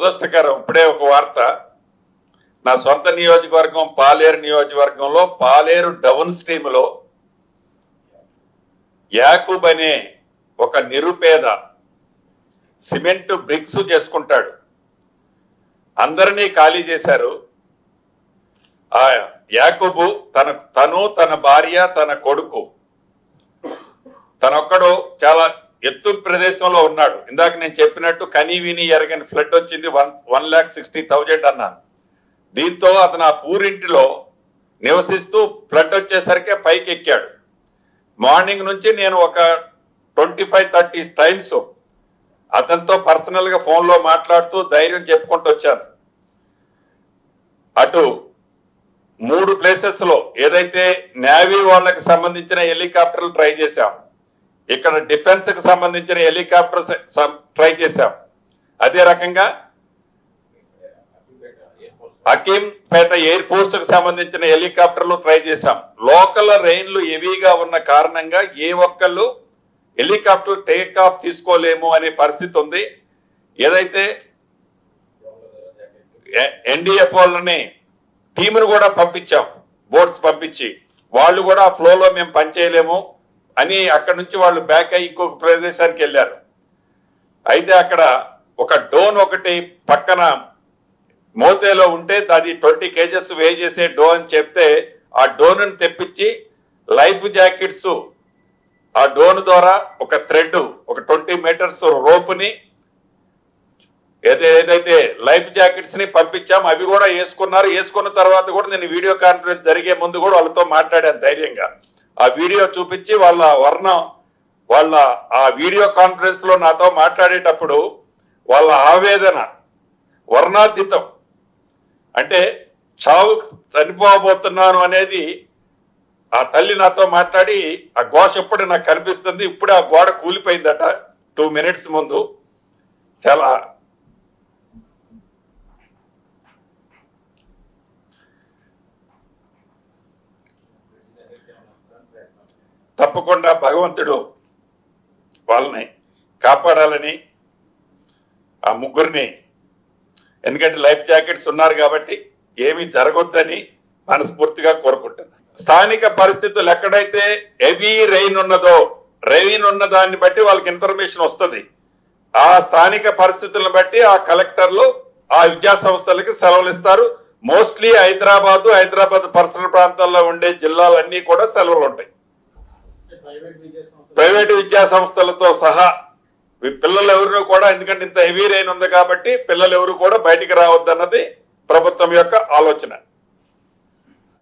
దురదృష్టకరం ఇప్పుడే ఒక వార్త. నా సొంత నియోజకవర్గం పాలేరు నియోజకవర్గంలో పాలేరు డౌన్ స్ట్రీమ్లో యాకూబ్ అనే ఒక నిరుపేద సిమెంట్ బ్రిక్స్ చేసుకుంటాడు. అందరినీ ఖాళీ చేశారు. ఆ యాకూబు తన తను తన భార్య తన కొడుకు. తనొక్కడు చాలా ఎత్తు ప్రదేశంలో ఉన్నాడు. ఇందాక నేను చెప్పినట్టు కనీ విని ఎరగని ఫ్లడ్ వచ్చింది one one lakh sixty thousand అన్నాను. దీంతో అతను ఆ పూరింటిలో నివసిస్తూ ఫ్లడ్ వచ్చేసరికి పైకి ఎక్కాడు. మార్నింగ్ నుంచి నేను ఒక ట్వంటీ ఫైవ్ థర్టీ టైమ్స్ అతనితో పర్సనల్గా ఫోన్లో మాట్లాడుతూ ధైర్యం చెప్పుకుంటూ వచ్చాను. అటు మూడు ప్లేసెస్లో ఏదైతే నేవీ వాళ్ళకి సంబంధించిన హెలికాప్టర్లు ట్రై చేశాము ఇక్కడ డిఫెన్స్కు సంబంధించిన హెలికాప్టర్ ట్రై చేశాం. అదే రకంగా అకీంపేట ఎయిర్ ఫోర్స్కు సంబంధించిన హెలికాప్టర్లు ట్రై చేశాం. లోకల్ రైన్లు హెవీగా ఉన్న కారణంగా ఏ ఒక్కళ్ళు హెలికాప్టర్ టేక్ ఆఫ్ తీసుకోలేము అనే పరిస్థితి ఉంది. ఏదైతే ఎన్డీఎఫ్ వాళ్ళని టీమును కూడా పంపించాం బోట్స్ పంపించి. వాళ్ళు కూడా ఆ ఫ్లోలో మేము పనిచేయలేము. అని అక్కడ నుంచి వాళ్ళు బ్యాక్ అయ్యి ఇంకొక ప్రదేశానికి వెళ్ళారు. అయితే అక్కడ ఒక డోన్ ఒకటి పక్కన మోతేలో ఉంటే అది ట్వంటీ కేజెస్ వే చేసే డో అని చెప్తే ఆ డోన్ తెప్పించి లైఫ్ జాకెట్స్ ఆ డోన్ ద్వారా ఒక థ్రెడ్ ఒక ట్వంటీ మీటర్స్ రోపుని ఏదైతే లైఫ్ జాకెట్స్ని పంపించాం అవి కూడా వేసుకున్నారు. వేసుకున్న తర్వాత కూడా నేను వీడియో కాన్ఫరెన్స్ జరిగే ముందు కూడా వాళ్ళతో మాట్లాడాను ధైర్యంగా. ఆ వీడియో చూపించి వాళ్ళ వర్ణం వాళ్ళ ఆ వీడియో కాన్ఫరెన్స్లో నాతో మాట్లాడేటప్పుడు వాళ్ళ ఆవేదన వర్ణాతీతం. అంటే చావు చనిపోబోతున్నాను అనేది ఆ తల్లి నాతో మాట్లాడి ఆ ఘోష ఎప్పుడు నాకు కనిపిస్తుంది ఇప్పుడు ఆ గోడ కూలిపోయిందట టూ మినిట్స్ ముందు. చాలా తప్పకుండా భగవంతుడు వాళ్ళని కాపాడాలని ఆ ముగ్గురిని. ఎందుకంటే లైఫ్ జాకెట్స్ ఉన్నారు కాబట్టి ఏమీ జరగొద్దని మనస్ఫూర్తిగా కోరుకుంటున్నాను. స్థానిక పరిస్థితులు ఎక్కడైతే హెవీ రెయిన్ ఉన్నదో రెయిన్ ఉన్న దాన్ని బట్టి వాళ్ళకి ఇన్ఫర్మేషన్ వస్తుంది. ఆ స్థానిక పరిస్థితులను బట్టి ఆ కలెక్టర్లు ఆ విద్యా సంస్థలకి సెలవులు ఇస్తారు. మోస్ట్లీ హైదరాబాద్ హైదరాబాద్ పరిసర ప్రాంతాల్లో ఉండే జిల్లాలన్నీ కూడా సెలవులు ఉంటాయి. ప్రైవేట్ ప్రైవేటు విద్యా సంస్థలతో సహా పిల్లలు ఎవరు కూడా ఎందుకంటే ఇంత హెవీ రైన్ ఉంది కాబట్టి పిల్లలు ఎవరు కూడా బయటికి రావద్దన్నది ప్రభుత్వం యొక్క ఆలోచన.